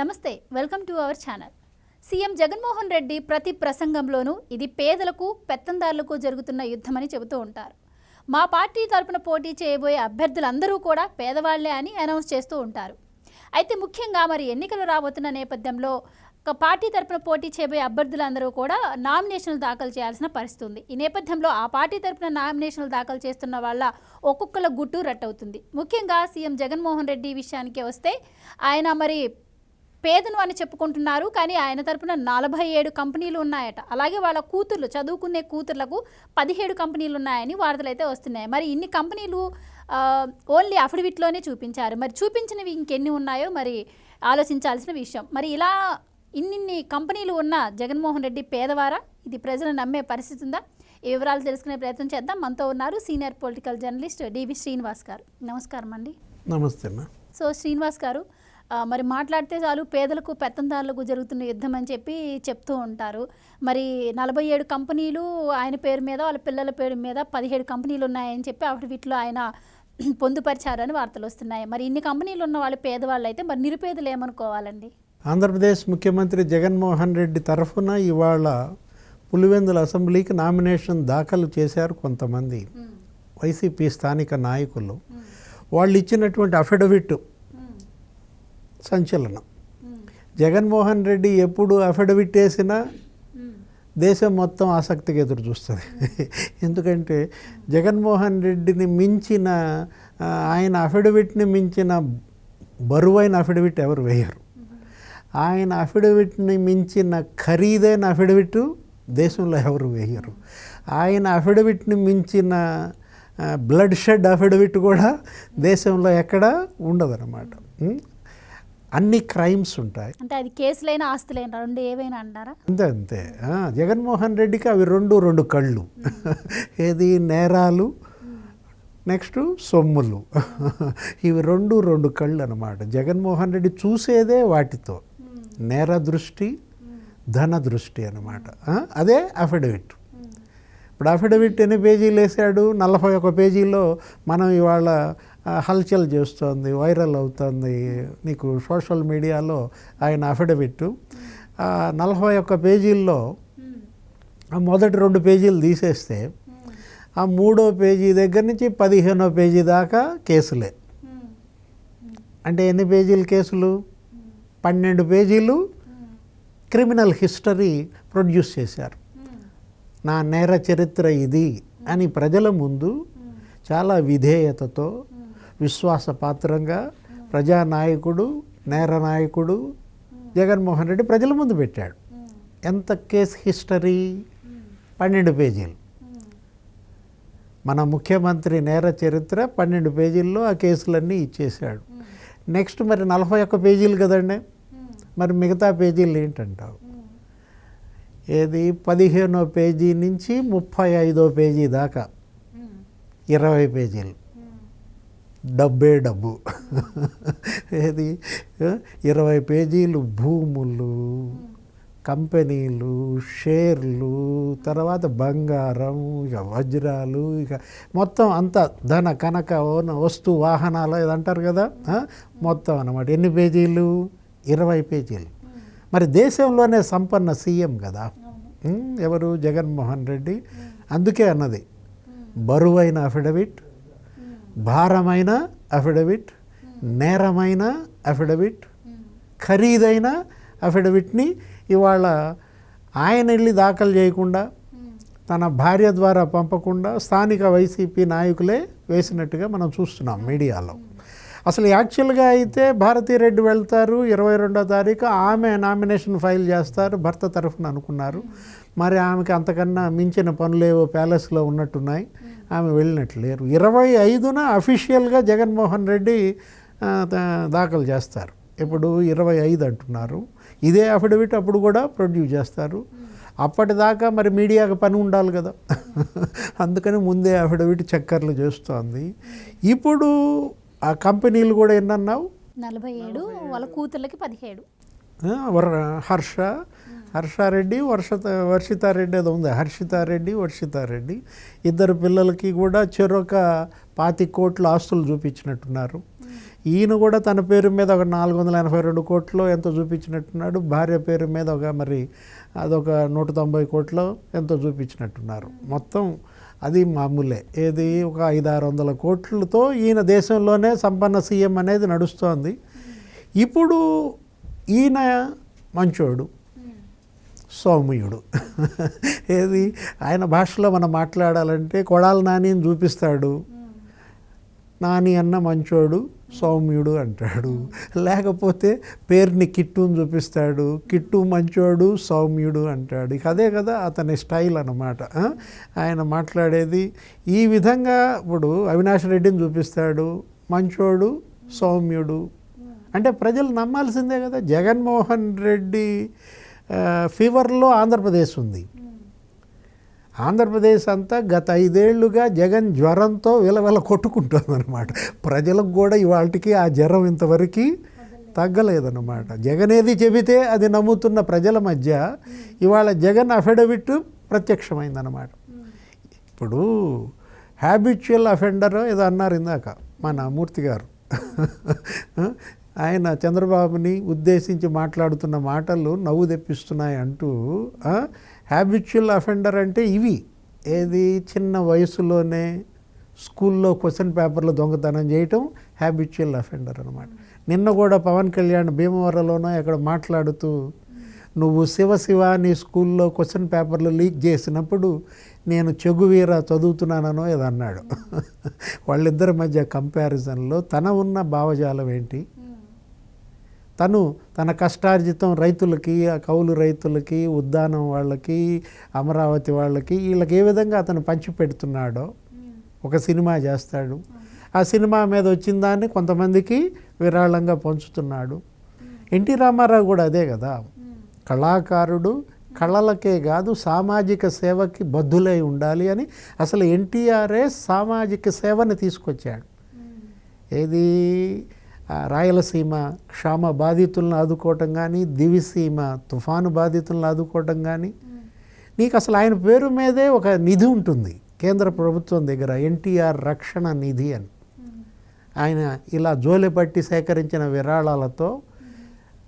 నమస్తే welcome to our channel. CM Jaganmohan Reddy ప్రతి ప్రసంగంలోనూ ఇది పేదలకు పెత్తందారులకు జరుగుతున్న యుద్ధమని చెబుతూ ఉంటారు. మా పార్టీ తరపున పోటీ చేయబోయే అభ్యర్థులందరూ కూడా పేదవాళ్ళే అని అనౌన్స్ చేస్తూ ఉంటారు. అయితే ముఖ్యంగా మరి ఎన్నికలు రాబోతున్న నేపథ్యంలో ఒక పార్టీ తరపున పోటీ చేయబోయే అభ్యర్థులందరూ కూడా నామినేషన్లు దాఖలు చేయాల్సిన పరిస్థితి ఉంది ఈ నేపథ్యంలో ఆ పార్టీ తరపున నామినేషన్లు దాఖలు చేస్తున్న వాళ్ళ ఒక్కొక్కల గుట్టు రట్టవుతుంది. ముఖ్యంగా సీఎం జగన్మోహన్ రెడ్డి విషయానికి వస్తే ఆయన మరి పేదను అని చెప్పుకుంటున్నారు కానీ ఆయన తరపున నలభై ఏడు కంపెనీలు ఉన్నాయట. అలాగే వాళ్ళ కూతుర్లు చదువుకునే కూతుర్లకు పదిహేడు కంపెనీలు ఉన్నాయని వార్తలు అయితే వస్తున్నాయి. మరి ఇన్ని కంపెనీలు ఓన్లీ అఫిడవిట్లోనే చూపించారు. మరి చూపించినవి ఇంకెన్ని ఉన్నాయో మరి ఆలోచించాల్సిన విషయం. మరి ఇలా ఇన్నిన్ని కంపెనీలు ఉన్న జగన్మోహన్ రెడ్డి పేదవారా? ఇది ప్రజలు నమ్మే పరిస్థితి ఉందా? ఈ వివరాలు తెలుసుకునే ప్రయత్నం చేద్దాం. మనతో ఉన్నారు senior political journalist DV Srinivas గారు. నమస్కారం అండి నమస్తే సో శ్రీనివాస్ గారు మరి మాట్లాడితే చాలు పేదలకు పెత్తందారులకు జరుగుతున్న యుద్ధం అని చెప్పి చెప్తూ ఉంటారు. మరి నలభై ఏడు కంపెనీలు ఆయన పేరు మీద వాళ్ళ పిల్లల పేరు మీద పదిహేడు కంపెనీలు ఉన్నాయని చెప్పి అప్పుడు వీటిలో ఆయన పొందుపరిచారని వార్తలు వస్తున్నాయి. మరి ఇన్ని కంపెనీలు ఉన్న వాళ్ళు పేదవాళ్ళు అయితే మరి నిరుపేదలు ఏమనుకోవాలండి? ఆంధ్రప్రదేశ్ ముఖ్యమంత్రి జగన్మోహన్ రెడ్డి తరఫున ఇవాళ పులివెందుల అసెంబ్లీకి నామినేషన్ దాఖలు చేశారు కొంతమంది. వైసీపీ స్థానిక నాయకులు. వాళ్ళు ఇచ్చినటువంటి అఫిడవిట్ సంచలనం. జగన్మోహన్ రెడ్డి ఎప్పుడు అఫిడవిట్ వేసినా దేశం మొత్తం ఆసక్తిగా ఎదురు చూస్తుంది. ఎందుకంటే జగన్మోహన్ రెడ్డిని మించిన ఆయన అఫిడవిట్ని మించిన బరువైన అఫిడవిట్ ఎవరు వేయరు. ఆయన అఫిడవిట్ని మించిన ఖరీదైన అఫిడవిట్ దేశంలో ఎవరు వేయరు. ఆయన అఫిడవిట్ని మించిన బ్లడ్ షెడ్ అఫిడవిట్ కూడా దేశంలో ఎక్కడా ఉండదన్నమాట. అన్నమాట అన్ని క్రైమ్స్ ఉంటాయి. అంటే అది కేసులైన ఆస్తులైన రెండు ఏవైనా అంటారా? అంతే అంతే. జగన్మోహన్ రెడ్డికి అవి రెండు రెండు కళ్ళు. ఏది నేరాలు నెక్స్ట్ సొమ్ములు. ఇవి రెండు రెండు కళ్ళు అనమాట జగన్మోహన్ రెడ్డి చూసేదే వాటితో. నేర దృష్టి ధన దృష్టి అనమాట అదే అఫిడవిట్ ఇప్పుడు అఫిడవిట్ ఎన్ని పేజీలు వేసాడు? నలభై ఒక పేజీలో మనం ఇవాళ హల్చల్ చేస్తోంది వైరల్ అవుతుంది. నీకు సోషల్ మీడియాలో ఆయన అఫిడవిట్. నలభై ఒక్క పేజీల్లో మొదటి రెండు పేజీలు తీసేస్తే ఆ మూడో పేజీ దగ్గర నుంచి పదిహేనో పేజీ దాకా కేసులే. అంటే ఎన్ని పేజీలు కేసులు? పన్నెండు పేజీలు క్రిమినల్ హిస్టరీ ప్రొడ్యూస్ చేశారు. నా నేర చరిత్ర ఇది అని ప్రజల ముందు చాలా విధేయతతో విశ్వాసపాత్రంగా ప్రజానాయకుడు నేర నాయకుడు జగన్మోహన్ రెడ్డి ప్రజల ముందు పెట్టాడు. ఎంత కేస్ హిస్టరీ? పన్నెండు పేజీలు. మన ముఖ్యమంత్రి నేర చరిత్ర పన్నెండు పేజీల్లో ఆ కేసులన్నీ ఇచ్చేశాడు. నెక్స్ట్ మరి నలభై ఒక్క పేజీలు కదండి. మరి మిగతా పేజీలు ఏంటంటావు? ఏది? పదిహేనో పేజీ నుంచి ముప్పై ఐదో పేజీ దాకా. ఇరవై పేజీలు. డబ్బే డబ్బు. ఏది? ఇరవై పేజీలు భూములు కంపెనీలు షేర్లు తర్వాత బంగారం ఇక వజ్రాలు ఇక మొత్తం అంతా ధన కనక వస్తు వాహనాలు ఇది అంటారు కదా మొత్తం అన్నమాట. ఎన్ని పేజీలు? ఇరవై పేజీలు. మరి దేశంలోనే సంపన్న సీఎం కదా. ఎవరు? జగన్మోహన్ రెడ్డి. అందుకే అన్నది. బరువైన అఫిడవిట్ భారమైన అఫిడవిట్ నేరమైన అఫిడవిట్ ఖరీదైన అఫిడవిట్ని ఇవాళ ఆయన వెళ్ళి దాఖలు చేయకుండా తన భార్య ద్వారా పంపకుండా స్థానిక వైసీపీ నాయకులే వేసినట్టుగా మనం చూస్తున్నాం మీడియాలో. అసలు యాక్చువల్గా అయితే భారతీరెడ్డి వెళ్తారు ఇరవై రెండో తారీఖు ఆమె నామినేషన్ ఫైల్ చేస్తారు భర్త తరఫున అనుకున్నారు. మరి ఆమెకి అంతకన్నా మించిన పనులేవో ప్యాలెస్లో ఉన్నట్టున్నాయి. ఆమె వెళ్ళినట్లు లేరు. ఇరవై ఐదున అఫీషియల్గా జగన్మోహన్ రెడ్డి దాఖలు చేస్తారు. ఇప్పుడు ఇరవై ఐదు అంటున్నారు. ఇదే అఫిడవిట్ అప్పుడు కూడా ప్రొడ్యూస్ చేస్తారు. అప్పటిదాకా మరి మీడియాకి పని ఉండాలి కదా. అందుకని ముందే అఫిడవిట్ చక్కర్లు చేస్తోంది. ఇప్పుడు ఆ కంపెనీలు కూడా ఎన్నన్నావు? నలభై ఏడు వాళ్ళ కూతుర్లకి పదిహేడు. హర్ష హర్షారెడ్డి వర్షత వర్షితారెడ్డి అది ఉంది. హర్షితారెడ్డి వర్షితారెడ్డి. ఇద్దరు పిల్లలకి కూడా చెరొక పాతి కోట్ల ఆస్తులు చూపించినట్టున్నారు. ఈయన కూడా తన పేరు మీద ఒక నాలుగు వందల ఎనభై రెండు కోట్లు ఎంతో చూపించినట్టున్నాడు. భార్య పేరు మీద ఒక మరి అదొక నూట తొంభై కోట్లు ఎంతో చూపించినట్టున్నారు. మొత్తం అది మామూలే. ఏది ఒక ఐదు ఆరు వందల కోట్లతో ఈయన దేశంలోనే సంపన్న సీఎం అనేది నడుస్తోంది. ఇప్పుడు ఈయన మంచోడు. సౌమ్యుడు. ఏది? ఆయన భాషలో మనం మాట్లాడాలంటే కొడాల నానిని చూపిస్తాడు. నాని అన్న మంచోడు సౌమ్యుడు అంటాడు. లేకపోతే పేరుని కిట్టుని చూపిస్తాడు. కిట్టు మంచోడు సౌమ్యుడు అంటాడు. ఇక అదే కదా అతని స్టైల్ అన్నమాట. ఆయన మాట్లాడేది ఈ విధంగా ఇప్పుడు అవినాష్ రెడ్డిని చూపిస్తాడు. మంచోడు సౌమ్యుడు. అంటే ప్రజలు నమ్మాల్సిందే కదా. జగన్మోహన్ రెడ్డి ఫీవర్లో ఆంధ్రప్రదేశ్ ఉంది. ఆంధ్రప్రదేశ్ అంతా గత ఐదేళ్ళుగా జగన్ జ్వరంతో విలవిల కొట్టుకుంటుంది అనమాట ప్రజలకు కూడా ఇవాళకి ఆ జ్వరం ఇంతవరకు తగ్గలేదన్నమాట. జగన్ ఏది చెబితే అది నమ్ముతున్న ప్రజల మధ్య ఇవాళ జగన్ అఫిడవిట్ ప్రత్యక్షమైందన్నమాట. ఇప్పుడు హ్యాబిచువల్ అఫెండర్ ఏదో అన్నారు ఇందాక మన మూర్తి గారు ఆయన చంద్రబాబుని ఉద్దేశించి మాట్లాడుతున్న మాటలు నవ్వు తెప్పిస్తున్నాయి అంటూ హ్యాబిచువల్ అఫెండర్ అంటే ఇవి. ఏది? చిన్న వయసులోనే స్కూల్లో క్వశ్చన్ పేపర్లు దొంగతనం చేయటం హ్యాబిచువల్ అఫెండర్ అనమాట నిన్న కూడా పవన్ కళ్యాణ్ భీమవరంలోనో ఎక్కడ మాట్లాడుతూ నువ్వు శివ శివ నీ స్కూల్లో క్వశ్చన్ పేపర్లు లీక్ చేసినప్పుడు నేను చెగువీర చదువుతున్నాననో ఇది అన్నాడు. వాళ్ళిద్దరి మధ్య కంపారిజన్లో తన ఉన్న భావజాలం ఏంటి? తను తన కష్టార్జితం రైతులకి ఆ కౌలు రైతులకి ఉద్దానం వాళ్ళకి అమరావతి వాళ్ళకి వీళ్ళకి ఏ విధంగా అతను పంచి పెడుతున్నాడో ఒక సినిమా చేస్తాడు. ఆ సినిమా మీద వచ్చిన దాన్ని కొంతమందికి విరాళంగా పంచుతున్నాడు. ఎన్టీ రామారావు కూడా అదే కదా. కళాకారుడు కళలకే కాదు సామాజిక సేవకి బద్దులై ఉండాలి అని అసలు ఎన్టీఆర్ఏ సామాజిక సేవని తీసుకొచ్చాడు. ఏది? రాయలసీమ క్షామ బాధితులను ఆదుకోవటం కానీ దివిసీమ తుఫాను బాధితులను ఆదుకోవటం కానీ నీకు అసలు ఆయన పేరు మీదే ఒక నిధి ఉంటుంది. కేంద్ర ప్రభుత్వం దగ్గర ఎన్టీఆర్ రక్షణ నిధి అని. ఆయన ఇలా జోలెపట్టి సేకరించిన విరాళాలతో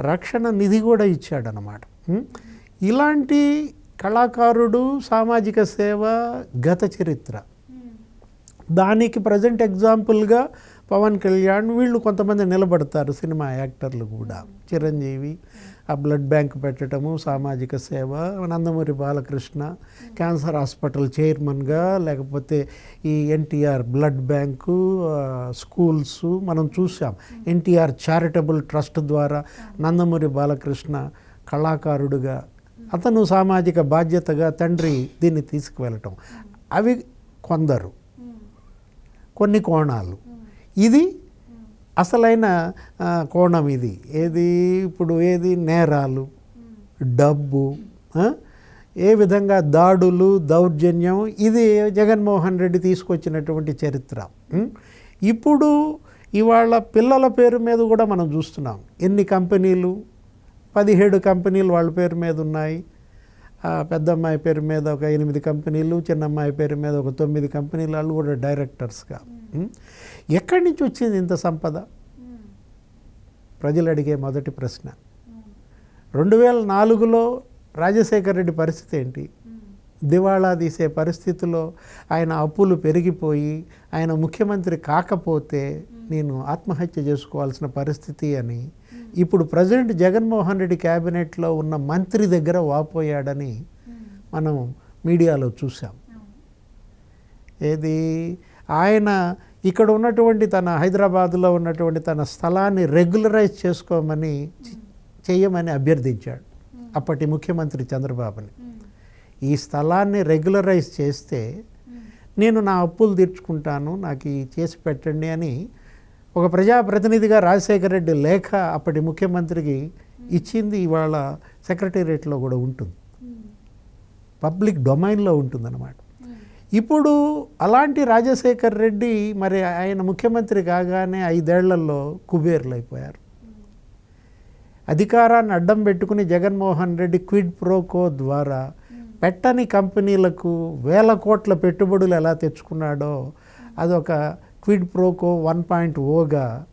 రక్షణ నిధి కూడా ఇచ్చాడనమాట ఇలాంటి కళాకారుడు సామాజిక సేవ గత చరిత్ర. దానికి ప్రజెంట్ ఎగ్జాంపుల్గా పవన్ కళ్యాణ్ వీళ్ళు కొంతమంది నిలబడతారు సినిమా యాక్టర్లు కూడా. చిరంజీవి ఆ బ్లడ్ బ్యాంక్ పెట్టడము సామాజిక సేవ నందమూరి బాలకృష్ణ క్యాన్సర్ హాస్పిటల్ చైర్మన్గా లేకపోతే ఈ ఎన్టీఆర్ బ్లడ్ బ్యాంకు స్కూల్స్ మనం చూసాం ఎన్టీఆర్ చారిటబుల్ ట్రస్ట్ ద్వారా నందమూరి బాలకృష్ణ కళాకారుడుగా అతను సామాజిక బాధ్యతగా తండ్రి దీన్ని తీసుకువెళ్ళటం. అవి కొందరు. కొన్ని కోణాలు. ఇది అసలైన కోణం ఇది. ఏది ఇప్పుడు ఏది? నేరాలు డబ్బు ఏ విధంగా దాడులు దౌర్జన్యం ఇది జగన్మోహన్ రెడ్డి తీసుకొచ్చినటువంటి చరిత్ర. ఇప్పుడు ఇవాళ పిల్లల పేరు మీద కూడా మనం చూస్తున్నాం. ఎన్ని కంపెనీలు? పదిహేడు కంపెనీలు వాళ్ళ పేరు మీద ఉన్నాయి. పెద్ద అమ్మాయి పేరు మీద ఒక ఎనిమిది కంపెనీలు చిన్న అమ్మాయి పేరు మీద ఒక తొమ్మిది కంపెనీలు వాళ్ళు కూడా డైరెక్టర్స్గా. ఎక్కడి నుంచి వచ్చింది ఇంత సంపద? ప్రజలు అడిగే మొదటి ప్రశ్న. రెండు వేల నాలుగులో రాజశేఖర రెడ్డి పరిస్థితి ఏంటి? దివాళా తీసే పరిస్థితిలో ఆయన అప్పులు పెరిగిపోయి ఆయన ముఖ్యమంత్రి కాకపోతే నేను ఆత్మహత్య చేసుకోవాల్సిన పరిస్థితి అని ఇప్పుడు ప్రజెంట్ జగన్మోహన్ రెడ్డి క్యాబినెట్లో ఉన్న మంత్రి దగ్గర వాపోయాడని మనం మీడియాలో చూసాం ఏది? ఆయన ఇక్కడ ఉన్నటువంటి తన హైదరాబాద్లో ఉన్నటువంటి తన స్థలాన్ని రెగ్యులరైజ్ చేసుకోమని చేయమని చెయ్యమని అభ్యర్థించాడు అప్పటి ముఖ్యమంత్రి చంద్రబాబుని. ఈ స్థలాన్ని రెగ్యులరైజ్ చేస్తే నేను నా అప్పులు తీర్చుకుంటాను నాకు ఈ చేసి పెట్టండి అని ఒక ప్రజాప్రతినిధిగా రాజశేఖర రెడ్డి లేఖ అప్పటి ముఖ్యమంత్రికి ఇచ్చింది ఇవాళ సెక్రటేరియట్లో కూడా ఉంటుంది. పబ్లిక్ డొమైన్లో ఉంటుందన్నమాట. ఇప్పుడు అలాంటి రాజశేఖర్ రెడ్డి మరి ఆయన ముఖ్యమంత్రి కాగానే ఐదేళ్ళలో కుబేర్లు అయిపోయారు అధికారాన్ని అడ్డం పెట్టుకుని జగన్మోహన్ రెడ్డి క్విడ్ ప్రోకో ద్వారా పెట్టని కంపెనీలకు వేల కోట్ల పెట్టుబడులు ఎలా తెచ్చుకున్నాడో అదొక quid pro quo one point ఓగా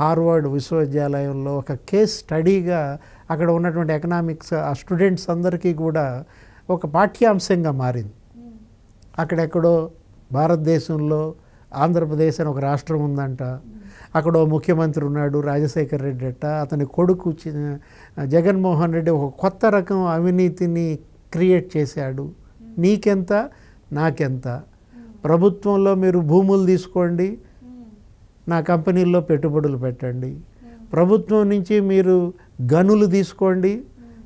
Harvard విశ్వవిద్యాలయంలో ఒక కేస్ స్టడీగా అక్కడ ఉన్నటువంటి ఎకనామిక్స్ ఆ స్టూడెంట్స్ అందరికీ కూడా ఒక పాఠ్యాంశంగా మారింది. అక్కడెక్కడో భారతదేశంలో ఆంధ్రప్రదేశ్ అని ఒక రాష్ట్రం ఉందంట. అక్కడ ముఖ్యమంత్రి ఉన్నాడు రాజశేఖర్ రెడ్డి అట్ట అతని కొడుకు చి- జగన్మోహన్ రెడ్డి ఒక కొత్త రకం అవినీతిని క్రియేట్ చేశాడు. నీకెంత? నాకెంత? ప్రభుత్వంలో మీరు భూములు తీసుకోండి నా కంపెనీల్లో పెట్టుబడులు పెట్టండి. ప్రభుత్వం నుంచి మీరు గనులు తీసుకోండి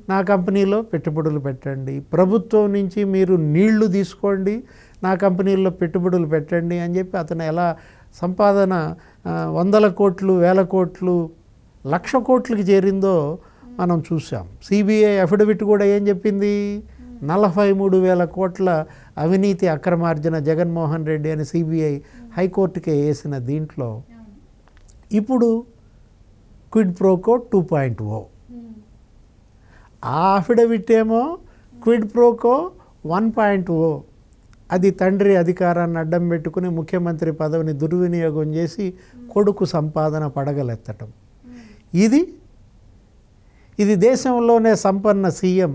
నా కంపెనీలో పెట్టుబడులు పెట్టండి. ప్రభుత్వం నుంచి మీరు నీళ్ళు తీసుకోండి నా కంపెనీల్లో పెట్టుబడులు పెట్టండి అని చెప్పి అతను ఎలా సంపాదన వందల కోట్లు వేల కోట్లు లక్ష కోట్లకి చేరిందో మనం చూసాం సిబిఐ అఫిడవిట్ కూడా ఏం చెప్పింది? నలభై మూడు వేల కోట్ల అవినీతి అక్రమార్జన జగన్మోహన్ రెడ్డి అని సిబిఐ హైకోర్టుకే వేసిన దీంట్లో ఇప్పుడు quid pro quo two point O. ఆ అఫిడవిట్ ఏమో quid pro quo one point O. అది తండ్రి అధికారాన్ని అడ్డం పెట్టుకుని ముఖ్యమంత్రి పదవిని దుర్వినియోగం చేసి కొడుకు సంపాదన పడగలెత్తటం. ఇది ఇది దేశంలోనే సంపన్న CM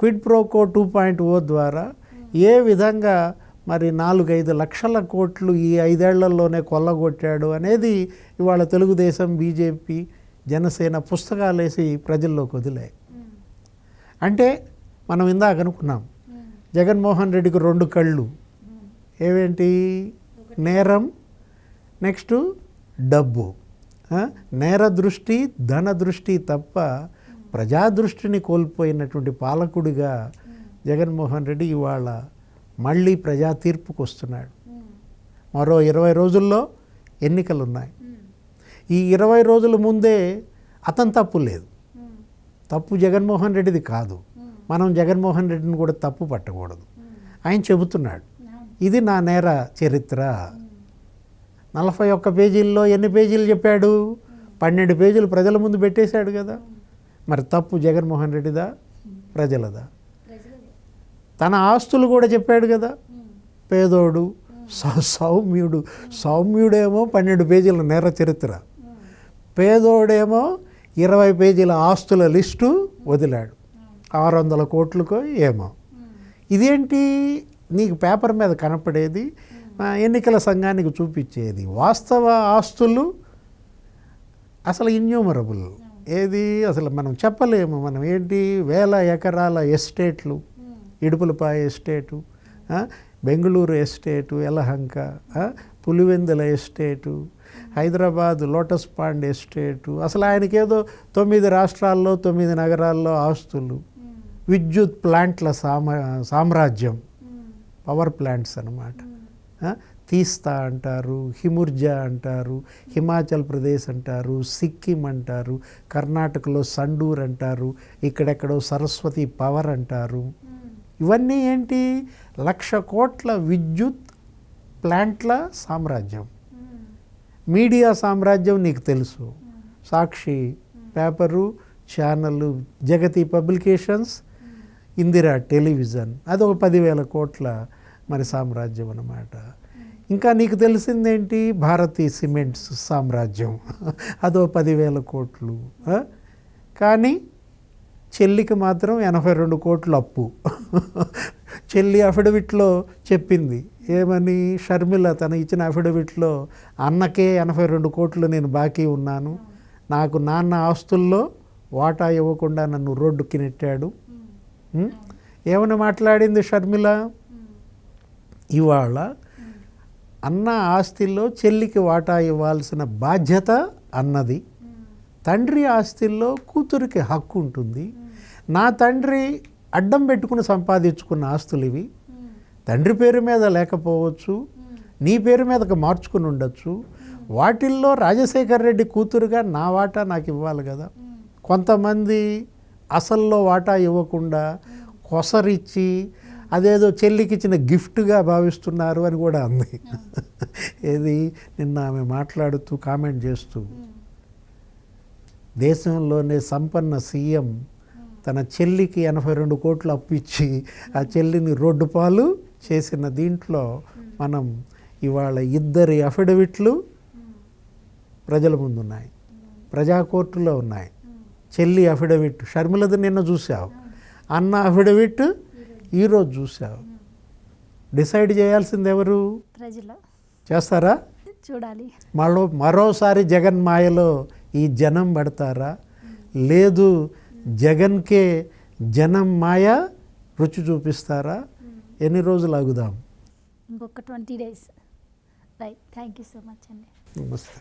quid pro quo two point O ద్వారా ఏ విధంగా మరి నాలుగైదు లక్షల కోట్లు ఈ ఐదేళ్ళలోనే కొల్లగొట్టాడు అనేది ఇవాళ తెలుగుదేశం బీజేపీ జనసేన పుస్తకాలు వేసి ప్రజల్లోకి వదిలాయి. అంటే మనం ఇందాక అనుకున్నాం జగన్మోహన్ రెడ్డికి రెండు కళ్ళు. ఏవేంటి? నేరం నెక్స్ట్ డబ్బు. నేర దృష్టి ధన దృష్టి తప్ప ప్రజాదృష్టిని కోల్పోయినటువంటి పాలకుడిగా జగన్మోహన్ రెడ్డి ఇవాళ మళ్ళీ ప్రజా తీర్పుకు వస్తున్నాడు మరో ఇరవై రోజుల్లో ఎన్నికలు ఉన్నాయి ఈ ఇరవై రోజుల ముందే అతను తప్పు లేదు. తప్పు జగన్మోహన్ రెడ్డిది కాదు. మనం జగన్మోహన్ రెడ్డిని కూడా తప్పు పట్టకూడదు. ఆయన చెబుతున్నాడు ఇది నా నేర చరిత్ర. నలభై ఒక్క పేజీల్లో ఎన్ని పేజీలు చెప్పాడు? పన్నెండు పేజీలు ప్రజల ముందు పెట్టేశాడు కదా. మరి తప్పు జగన్మోహన్ రెడ్డిదా? ప్రజలదా? తన ఆస్తులు కూడా చెప్పాడు కదా. పేదోడు సౌమ్యుడు. సౌమ్యుడేమో పన్నెండు పేజీల నేర చరిత్ర. పేదోడేమో ఇరవై పేజీల ఆస్తుల లిస్టు వదిలాడు. ఆరు వందల కోట్లకో ఏమో. ఇదేంటి? నీకు పేపర్ మీద కనపడేది ఎన్నికల సంఘానికి చూపించేది. వాస్తవ ఆస్తులు అసలు ఇన్యూమరబుల్. ఏది? అసలు మనం చెప్పలేము. మనం ఏంటి? వేల ఎకరాల ఎస్టేట్లు. Idupulapaya estate Bengaluru estate Yelahanka Pulivendula estate Hyderabad lotus pond estate అసలు ఆయనకేదో తొమ్మిది రాష్ట్రాల్లో తొమ్మిది నగరాల్లో ఆస్తులు. విద్యుత్ ప్లాంట్ల సామ సామ్రాజ్యం. పవర్ ప్లాంట్స్ అన్నమాట. తీస్తా అంటారు హిముర్జా అంటారు హిమాచల్ ప్రదేశ్ అంటారు సిక్కిం అంటారు కర్ణాటకలో సండూర్ అంటారు ఇక్కడెక్కడో సరస్వతి పవర్ అంటారు. ఇవన్నీ ఏంటి? లక్ష కోట్ల విద్యుత్ ప్లాంట్ల సామ్రాజ్యం. మీడియా సామ్రాజ్యం నీకు తెలుసు. Sakshi paper channel Jagati publications Indira television. అదొక పదివేల కోట్ల మరి సామ్రాజ్యం అన్నమాట. ఇంకా నీకు తెలిసిందేంటి? భారతీ సిమెంట్స్ సామ్రాజ్యం. అదో పదివేల కోట్లు? కానీ చెల్లికి మాత్రం ఎనభై రెండు కోట్లు అప్పు. చెల్లి అఫిడవిట్లో చెప్పింది ఏమని షర్మిల తను ఇచ్చిన అఫిడవిట్లో అన్నకే ఎనభై రెండు కోట్లు నేను బాకీ ఉన్నాను. నాకు నాన్న ఆస్తుల్లో వాటా ఇవ్వకుండా నన్ను రోడ్డుకి నెట్టాడు? ఏమని మాట్లాడింది షర్మిల? ఇవాళ అన్న ఆస్తిలో చెల్లికి వాటా ఇవ్వాల్సిన బాధ్యత అన్నది. తండ్రి ఆస్తిల్లో కూతురికి హక్కు ఉంటుంది. నా తండ్రి అడ్డం పెట్టుకుని సంపాదించుకున్న ఆస్తులు ఇవి. తండ్రి పేరు మీద లేకపోవచ్చు నీ పేరు మీదకి మార్చుకుని ఉండొచ్చు. వాటిల్లో రాజశేఖర్ రెడ్డి కూతురుగా నా వాటా నాకు ఇవ్వాలి కదా. కొంతమంది అసల్లో వాటా ఇవ్వకుండా కొసరిచ్చి అదేదో చెల్లికి ఇచ్చిన గిఫ్ట్గా భావిస్తున్నారు అని కూడా అంది. ఏది? నిన్న ఆమె మాట్లాడుతూ కామెంట్ చేస్తూ దేశంలోనే సంపన్న సీఎం తన చెల్లికి ఎనభై రెండు కోట్లు అప్పిచ్చి ఆ చెల్లిని రోడ్డు పాలు చేసిన దీంట్లో మనం ఇవాళ ఇద్దరి అఫిడవిట్లు ప్రజల ముందు ఉన్నాయి ప్రజా కోర్టులో ఉన్నాయి. చెల్లి అఫిడవిట్ షర్మిలది నిన్న చూసావు. అన్న అఫిడవిట్ ఈరోజు చూసావు. డిసైడ్ చేయాల్సింది ఎవరు ప్రజలు. చేస్తారా? చూడాలి. మరో మరోసారి జగన్ మాయలో ఈ జనం పడతారా? లేదు జగన్కే జనం మాయ రుచి చూపిస్తారా? ఎన్ని రోజులు ఆగుదాం? ఇంకొక twenty days. Right. Thank you so much అండి. నమస్తే.